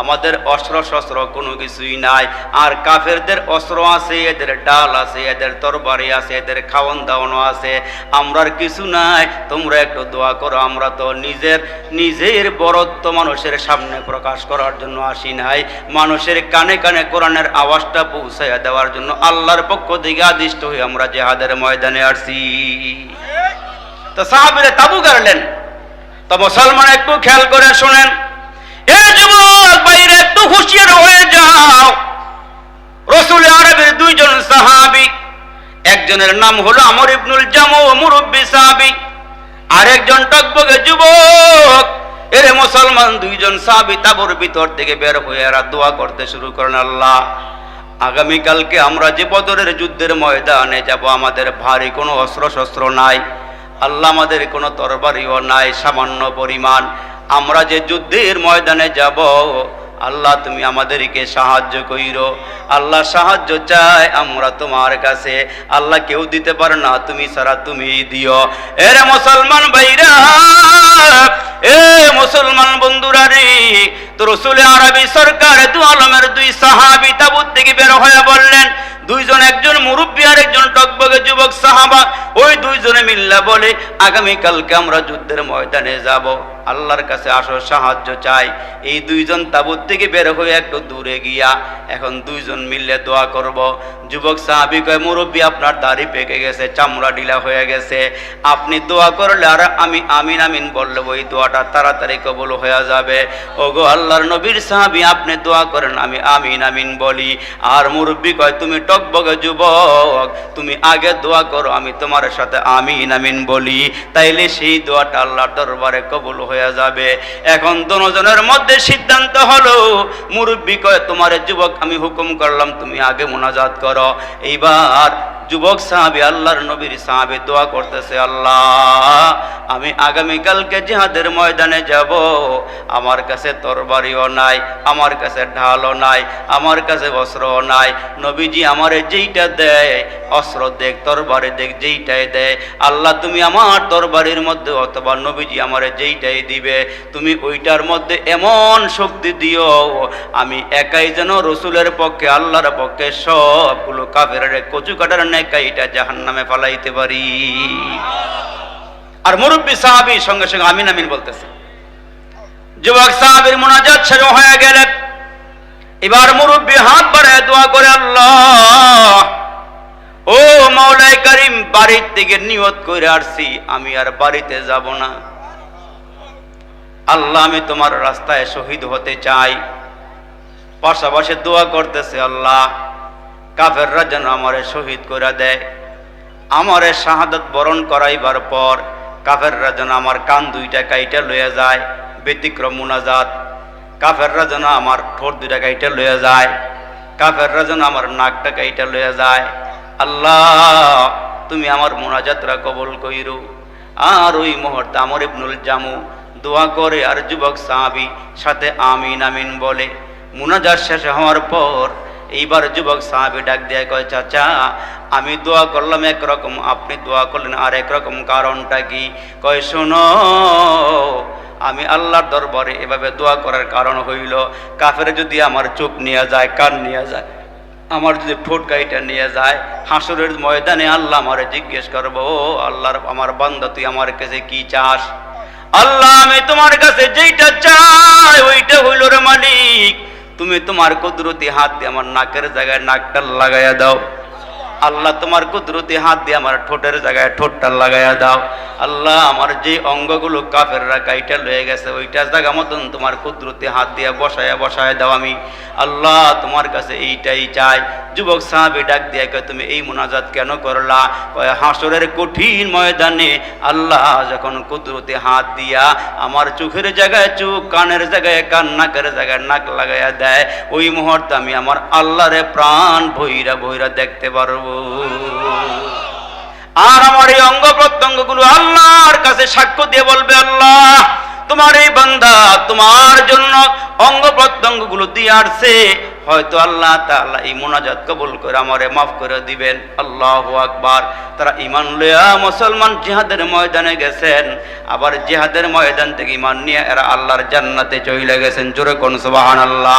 আমাদের অস্ত্র শস্ত্র কোনো কিছুই নাই। আর কাফেরদের অস্ত্র আছে, এদের ডাল আছে, এদের তরবারি আছে, এদের খাওয়ান দাওয়ানো আছে। আমরার কিছু নাই। তোমরা একটু দোয়া করো, আমরা তো নিজের নিজের বরত্ব মানুষের সামনে প্রকাশ করার জন্য আসি নাই। মানুষের কানে কানে কোরআনের আওয়াজটা পৌঁছাইয়া দেওয়ার জন্য আল্লাহর পক্ষ থেকে আদিষ্ট হয়ে আমরা জেহাদের ময়দানে আসছি তো সাহাবিরে তাবু গাড়লেন। তো মুসলমান একটু খেয়াল করে শোনেন। একজনের নাম হলো আমর ইবনুল জামু মুরব্বী সাহাবি। আরেকজন টকবগে যুবক। এরে মুসলমান দুইজন সাহাবি তাবুর ভিতর থেকে বের হয়ে এরা দোয়া করতে শুরু করেন, আল্লাহ, আগামীকালকে আমরা যে বদরের যুদ্ধের ময়দানে যাব, আমাদের ভারী কোনো অস্ত্র শস্ত্র নাই, আল্লাহ আমাদের কোনো তরবারিও নাই, সামান্য পরিমাণ। আমরা যে যুদ্ধের ময়দানে যাব আল্লাহ, তুমি আমাদেরকে সাহায্য কইরো। আল্লাহ সাহায্য চাই আমরা তোমার কাছে। আল্লাহ কেউ দিতে পারে না, তুমি সারা তুমি দিও। এর মুসলমান ভাইরা, এ মুসলমান বন্ধুরা রে, তো রসুল আরবি সরকার দু আলমের দুই সাহাবি তাবুত থেকে বের হয়ে বললেন দুইজন একজন মুরব্বী আর একজন টকবগে যুবক সাহাবা, ওই দুইজনে মিল্লা বলে আগামীকালকে আমরা যুদ্ধের ময়দানে যাব। আল্লাহর কাছে আসো, সাহায্য চাই। এই দুইজন তাবুত থেকে বের হয়ে একটু দূরে গিয়া এখন দুইজন মিললে দোয়া করব। যুবক সাহাবি কয়, মুরব্বী, আপনার দাড়ি পেকে গেছে, চামড়া ঢিলা হয়ে গেছে। আপনি দোয়া করলে আর আমি আমিন আমিন বললে ওই দোয়াটা তাড়াতাড়ি কবল হয়ে যাবে। ওগো আল্লাহর নবীর সাহাবি, আপনি দোয়া করেন, আমি আমিন আমিন বলি। আর মুরব্বী কয়, তুমি টকবগে যুবক, তুমি আগে দোয়া করো, আমি তোমার সাথে আমিন আমিন বলি। তাইলে সেই দোয়াটা আল্লাহর দরবারে কবুল হয়ে যাবে। এখন দুজনের মধ্যে সিদ্ধান্ত হলো, মুরব্বী কয়, তোমার যুবক, আমি হুকুম করলাম, তুমি আগে মোনাজাত করো। এইবার যুবক সাহাবি, আল্লাহর নবীর সাহাবি দোয়া করতেছে, আল্লাহ, আমি আগামীকালকে জিহাদের ময়দানে যাব। আমার কাছে তরবারিও নাই, আমার কাছে ঢালও নাই, আমার কাছে অস্ত্রও নাই। নবীজি আমারে যেইটা দেয়, অস্ত্র দেখ, তরবারি দেখ, যেইটাই দেয়। আল্লাহ, তুমি আমার তরবারির মধ্যে অথবা নবীজি আমারে যেইটাই দিবে, তুমি ওইটার মধ্যে এমন শক্তি দিও, আমি একাই যেন রসুলের পক্ষে, আল্লাহর পক্ষে সবগুলো কাফের কচু কাটার নেকাইটা জাহান নামে ফালাইতে পারি। আর মুরব্বী সাহাবি সঙ্গে সঙ্গে আমিন আমিন বলতেছে, যুবক সাহাবির মোনাজাত ছেড়ে হয়ে গেলে এবার মুরব্বী হাত বাড়ায় দোয়া করে, আল্লাহ, ও মৌলাই করিম, বাড়ির থেকে নিয়ত করে আসছি, আমি আর বাড়িতে যাব না। আল্লাহ, আমি তোমার রাস্তায় শহীদ হতে চাই। পাশাপাশি দোয়া করতেছে, আল্লাহ কাফেররা যেন আমারে শহীদ করে দেয়। আমারে শাহাদত বরণ করাইবার পর কাফেররা যেন আমার কান দুইটা কাইটা লয়ে যায়, ব্যতিক্রম মুনাজাত। কাফেররা যেন আমার ঠোঁট দুইটা কাইটা লয়ে যায়, কাফেররা যেন আমার নাকটা কাইটা লয়ে যায়। আল্লাহ, তুমি আমার মোনাজাতরা কবল কইরু। আর ওই মুহূর্তে আমর ইবনুল জামু দোয়া করে, আর যুবক সাহাবি, সাথে আমিন আমিন বলে। মুনাজাত শেষ হওয়ার পর এইবার যুবক সাহাবি ডাক দিয়ে, কয়, চাচা, আমি দোয়া করলাম একরকম, আপনি দোয়া করলেন আর একরকম কারণটা কি? কয়, শোনো, আমি আল্লাহর দরবারে এভাবে দোয়া করার কারণ হইল, কাফের যদি আমার চোখ নিয়ে যায়, কান নিয়ে যায়, আমার যদি ঠোঁট নিয়ে যায়, হাসুরের ময়দানে আল্লাহ আমারে জিজ্ঞেস করব, ও আল্লাহর, আমার বান্দা, তুই আমার কাছে কি চাস? আল্লাহ, আমি তোমার কাছে যেইটা চাই, ওইটা হইল রে মালিক তুমি তোমার কুদরতি হাত দিয়ে আমার নাকের জায়গায় নাকটা লাগাইয়া দাও। আল্লাহ তোমার কুদরতি হাত দিয়ে আমার ঠোঁটের জায়গায় ঠোঁটটা লাগাইয়া দাও। আল্লাহ আমার যে অঙ্গগুলো কাফেররা কাইটা লয়ে গেছে, ওইটা জায়গা মতন তোমার কুদরতি হাত দিয়ে বসায়া বসায় দাও আমি। আল্লাহ তোমার কাছে এইটাই চাই। যুবক সাহাবি ডাক দিয়ে কয়, তুমি এই মোনাজাত কেন করলা? হাসরের কঠিন ময়দানে আল্লাহ যখন কুদরতি হাত দিয়া আমার চোখের জায়গায় চোখ, কানের জায়গায় কান, নাকের জায়গায় নাক লাগাইয়া দেয়, ওই মুহূর্তে আমি আমার আল্লাহরে প্রাণ ভৈরা ভৈরা দেখতে পারব। আর আমার এই অঙ্গ প্রত্যঙ্গগুলো আল্লাহর কাছে সাক্ষ্য দিয়ে বলবে আল্লাহ, তোমার এই বান্দা তোমার জন্য অঙ্গ প্রত্যঙ্গগুলো দিয়ে আসছে হয়তো আল্লাহ তাআলা এই মোনাজাত কবুল করে আমারে মাফ করে দিবেন। আল্লাহ আকবার। তারা ইমান লইয়া মুসলমান জিহাদের ময়দানে গেছেন। আবার জিহাদের ময়দান থেকে ইমান নিয়ে এরা আল্লাহর জান্নাতে চলে গেছেন। জোরে কোন সুবহানাল্লাহ।